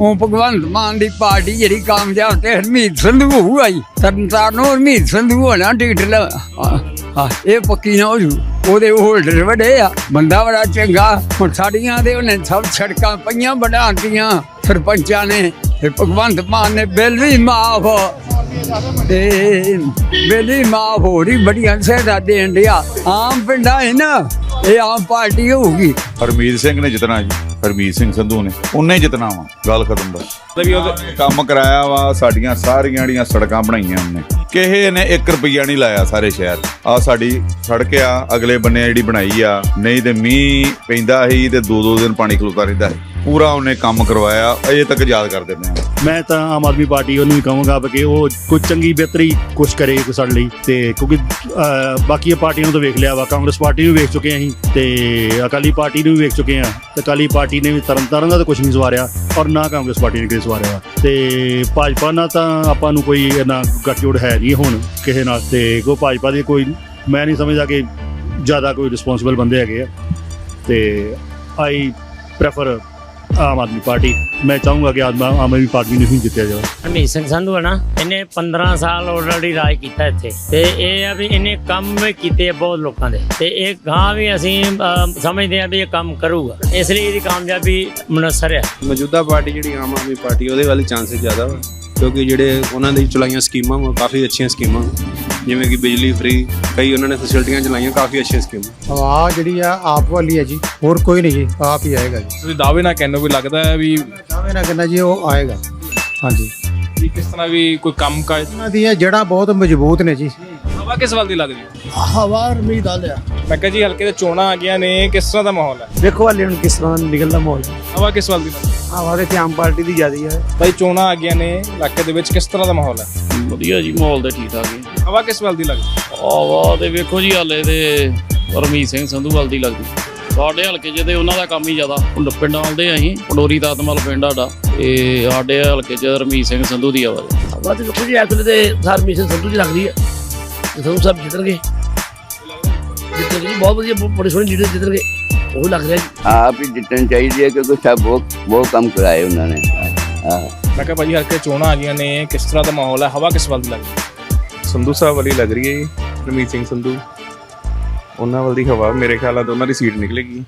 ਉਹ ਭਗਵੰਤ ਮਾਨ ਦੀ ਪਾਰਟੀ ਜਿਹੜੀ ਕਾਮਯਾਬ ਤੇ ਹਰਮੀਤ ਸੰਧੂ ਆਈ ਤਰਨਤਾਰਨ ਨੂੰ ਹਰਮੀਤ ਸੰਧੂ ਹੋਣਾ ਟਿਕਟ ਲ ਇਹ ਪੱਕੀ ਨਾ ਹੋ ਜੂ। ਉਹਦੇ ਹੋਲਡਰ ਵੱਡੇ ਆ, ਬੰਦਾ ਬੜਾ ਚੰਗਾ। ਹੁਣ ਸਾਡੀਆਂ ਦੇ ਉਹਨੇ ਸਭ ਸੜਕਾਂ ਪਈਆਂ ਬਣਾਉਂਦੀਆਂ ਸਰਪੰਚਾਂ ਨੇ। ਤੇ ਭਗਵੰਤ ਮਾਨ ਨੇ ਬਿੱਲ ਵੀ ਮਾਫ। ਤੇ ਬਿੱਲ ਵੀ ਮਾਫ ਬੜੀਆਂ ਸਹਾਇਤਾ ਦੇਣ ਡਿਆ। ਆਮ ਪਿੰਡਾਂ ਹੈ ਨਾ, ਇਹ ਆਮ ਪਾਰਟੀ ਹੋਊਗੀ। ਹਰਮੀਤ ਸਿੰਘ ਨੇ ਜਿੱਤਣਾ ਜੀ। ਹਰਮੀਤ ਸਿੰਘ ਸੰਧੂ ਨੇ, ਉਹਨੇ ਹੀ ਜਿੱਤਣਾ ਵਾ, ਗੱਲ ਖਤਮ ਬਸ। ਵੀ ਉਹਦੇ ਕੰਮ ਕਰਾਇਆ ਵਾ, ਸਾਡੀਆਂ ਸਾਰੀਆਂ ਜਿਹੜੀਆਂ ਸੜਕਾਂ ਬਣਾਈਆਂ ਉਹਨੇ। ਕਿਸੇ ਨੇ 1 ਰੁਪਈਆ ਨਹੀਂ ਲਾਇਆ ਸਾਰੇ ਸ਼ਹਿਰ ਆ ਸਾਡੀ ਸੜਕ ਆ, ਅਗਲੇ ਬੰਨੇ ਜਿਹੜੀ ਬਣਾਈ ਆ, ਨਹੀਂ ਤੇ ਮੀਂਹ ਪੈਂਦਾ ਸੀ ਤੇ ਦੋ ਦੋ ਦਿਨ ਪਾਣੀ ਖਲੋਤਾ ਰਹਿੰਦਾ ਸੀ। ਪੂਰਾ ਉਹਨੇ ਕੰਮ ਕਰਵਾਇਆ ਅਜੇ ਤੱਕ ਯਾਦ ਕਰਦੇ ਪਏ ਹਾਂ। ਮੈਂ ਤਾਂ ਆਮ ਆਦਮੀ ਪਾਰਟੀ ਉਹਨੂੰ ਵੀ ਕਹਾਂਗਾ ਕਿ ਉਹ ਕੋਈ ਚੰਗੀ ਬਿਹਤਰੀ ਕੁਛ ਕਰੇ ਕੋਈ ਸਾਡੇ ਲਈ ਤੇ ਕਿਉਂਕਿ ਅਹ, ਬਾਕੀ ਪਾਰਟੀਆਂ ਨੂੰ ਤਾਂ ਵੇਖ ਲਿਆ ਵਾ ਕਾਂਗਰਸ ਪਾਰਟੀ ਨੂੰ ਵੀ ਵੇਖ ਚੁੱਕੇ ਹਾਂ ਅਸੀਂ ਤੇ ਅਕਾਲੀ ਪਾਰਟੀ ਨੂੰ ਵੀ ਵੇਖ ਚੁੱਕੇ ਹਾਂ। ਤੇ ਅਕਾਲੀ ਪਾਰਟੀ ਨੇ ਵੀ ਤਰਨ ਤਾਰਨ ਦਾ ਤਾਂ ਕੁਝ ਨਹੀਂ ਸਵਾਰਿਆ ਔਰ ਨਾ ਕਾਂਗਰਸ ਪਾਰਟੀ ਨੇ ਕੋਈ ਸਵਾਰਿਆ ਵਾ। ਤੇ ਭਾਜਪਾ ਨਾਲ ਤਾਂ ਆਪਾਂ ਨੂੰ ਕੋਈ ਇੰਨਾ ਗੱਠਜੋੜ ਹੈ ਨਹੀਂ ਹੁਣ ਕਿਸੇ ਨਾਲ ਤੇ ਕੋ ਭਾਜਪਾ ਦੀ ਕੋਈ ਮੈਂ ਨਹੀਂ ਸਮਝਦਾ ਕਿ ਜ਼ਿਆਦਾ ਕੋਈ ਰਿਸਪੌਂਸਿਬਲ ਬੰਦੇ ਹੈਗੇ ਆ। ਤੇ ਆਈ ਪ੍ਰੈਫਰ ਆਮ ਆਦਮੀ ਪਾਰਟੀ। ਮੈਂ ਚਾਹੂੰਗਾ ਕਿ ਆਮ ਆਮ ਆਦਮੀ ਪਾਰਟੀ ਨੂੰ ਹੀ ਜਿੱਤਿਆ ਜਾਵੇ। ਹਰਮੀਤ ਸਿੰਘ ਸੰਧੂ ਹੈ ਨਾ ਇਹਨੇ 15 ਸਾਲ ਆਲਰੇਡੀ ਰਾਜ ਕੀਤਾ ਇੱਥੇ। ਤੇ ਇਹ ਆ ਵੀ ਇਹਨੇ ਕੰਮ ਵੀ ਕੀਤੇ ਆ ਬਹੁਤ ਲੋਕਾਂ ਦੇ। ਤੇ ਇਹ ਗਾਂ ਵੀ ਅਸੀਂ ਅਮ, ਸਮਝਦੇ ਆ ਵੀ ਇਹ ਕੰਮ ਕਰੂਗਾ। ਇਸ ਲਈ ਇਹਦੀ ਕਾਮਯਾਬੀ ਮਨਸਰ ਹੈ। ਮੌਜੂਦਾ ਪਾਰਟੀ ਜਿਹੜੀ ਆਮ ਆਦਮੀ ਪਾਰਟੀ ਉਹਦੇ ਵਾਲੀ ਚਾਂਸਸ ਜ਼ਿਆਦਾ ਵਾ। ਕਿਉਂਕਿ ਜਿਹੜੇ ਉਹਨਾਂ ਦੀ ਚਲਾਈਆਂ ਸਕੀਮਾਂ ਵਾ ਕਾਫੀ ਅੱਛੀਆਂ ਸਕੀਮਾਂ। ਜਿਵੇਂ ਕਿ ਬਿਜਲੀ ਫ੍ਰੀ ਕਈ ਉਹਨਾਂ ਨੇ ਫੈਸਿਲਿਟੀਆਂ ਚਲਾਈਆਂ ਕਾਫੀ ਅੱਛੀਆਂ ਸਕੀਮਾਂ। ਆਵਾਜ਼ ਜਿਹੜੀ ਆ ਆਪ ਵਾਲੀ ਹੈ ਜੀ ਹੋਰ ਕੋਈ ਨਹੀਂ ਜੀ ਆਪ ਹੀ ਆਏਗਾ ਜੀ। ਤੁਸੀਂ ਦਾਅਵੇ ਨਾਲ ਕਹਿੰਦੇ ਹੋ ਵੀ ਲੱਗਦਾ ਹੈ ਵੀ ਦਾਅਵੇ ਨਾ ਕਰਨਾ ਜੀ ਉਹ ਆਏਗਾ। ਹਾਂਜੀ। ਵੀ ਕਿਸ ਤਰ੍ਹਾਂ ਵੀ ਕੋਈ ਕੰਮ ਕਾਜ ਉਹਨਾਂ ਦੀਆਂ ਜੜ੍ਹਾਂ ਬਹੁਤ ਮਜ਼ਬੂਤ ਨੇ ਜੀ। ਹਵਾ ਕਿਸ ਵੱਲ ਦੀ ਲੱਗਦੀ ਹਵਾ ਉਮੀਦ ਆ ਲਿਆ। ਮੈਂ ਕਿਹਾ ਜੀ ਹਲਕੇ ਦੇ ਚੋਣਾਂ ਆ ਗਈਆਂ ਨੇ ਕਿਸ ਤਰ੍ਹਾਂ ਦਾ ਮਾਹੌਲ ਹੈ? ਵੇਖੋ ਹਾਲੇ ਹੁਣ ਕਿਸ ਤਰ੍ਹਾਂ ਨਿਕਲਦਾ ਮਾਹੌਲ? ਹਵਾ ਕਿਸ ਵੱਲ ਦੀ ਲੱਗਦੀ ਹੈ? ਹਵਾ ਤੇ ਆਮ ਪਾਰਟੀ ਦੀ ਜ਼ਿਆਦੀ ਹੈ। ਬਾਈ ਚੋਣਾਂ ਆ ਗਈਆਂ ਨੇ ਇਲਾਕੇ ਦੇ ਵਿੱਚ ਕਿਸ ਤਰ੍ਹਾਂ ਦਾ ਮਾਹੌਲ ਹੈ? ਵਧੀਆ ਜੀ ਮਾਹੌਲ ਤੇ ਠੀਕ ਠਾਕ ਹੈ ਹਵਾ ਕਿਸ ਵੱਲ ਦੀ ਲੱਗਦੀ? ਆਵਾ ਤੇ ਵੇਖੋ ਜੀ ਹਾਲੇ ਤੇ ਰਮੀਤ ਸਿੰਘ ਸੰਧੂ ਵੱਲ ਦੀ ਲੱਗਦੀ। ਸਾਡੇ ਹਲਕੇ 'ਚ ਤੇ ਉਹਨਾਂ ਦਾ ਕੰਮ ਹੀ ਜ਼ਿਆਦਾ। ਪਿੰਡ- ਪਿੰਡਾਂ ਵਾਲਦੇ ਅਸੀਂ ਪੰਡੋਰੀ ਦਾਤਮਲ ਪਿੰਡ ਸਾਡਾ। ਤੇ ਸਾਡੇ ਹਲਕੇ 'ਚ ਰਮੀਤ ਸਿੰਘ ਸੰਧੂ ਦੀ ਆਵਾਜ਼। ਜੀ ਇਸ ਵੇਲੇ ਤੇ ਸਾਰ ਮਿਸ਼ਨ ਸੰਧੂ ਦੀ ਲੱਗਦੀ ਹੈ। ਸੰਧੂ ਸਾਹਿਬ ਜਿੱਤਣਗੇ ਜਿੱਤਣਗੇ ਜੀ, ਬਹੁਤ ਵਧੀਆ ਬਹੁਤ ਬੜੇ ਸੋਹਣੇ ਲੀਡਰ ਜਿੱਤਣਗੇ ਉਹ ਲੱਗ ਰਿਹਾ ਜੀ। ਆਪ ਹੀ ਜਿੱਤਣੀ ਚਾਹੀਦੀ ਹੈ ਕਿਉਂਕਿ ਸਭ ਬਹੁਤ ਬਹੁਤ ਕੰਮ ਕਰਾਏ ਉਹਨਾਂ ਨੇ। ਹਾਂ। ਮੈਂ ਕਿਹਾ ਭਾਜੀ ਹਲਕੇ ਚੋਣਾਂ ਆ ਗਈਆਂ ਨੇ। ਕਿਸ ਤਰ੍ਹਾਂ ਦਾ ਮਾਹੌਲ ਹੈ? ਹਵਾ ਕਿਸ ਵੱਲ ਦੀ ਲੱਗਦੀ ਹੈ? ਸੰਧੂ ਸਾਹਿਬ ਵਾਲੀ ਲੱਗ ਰਹੀ ਹੈ ਜੀ। ਰਮੀਤ ਸਿੰਘ ਸੰਧੂ। ਉਹਨਾਂ ਵੱਲ ਦੀ ਹਵਾ ਮੇਰੇ ਖਿਆਲ ਨਾਲ ਦੋਨਾਂ ਦੀ ਸੀਟ ਨਿਕਲੇਗੀ।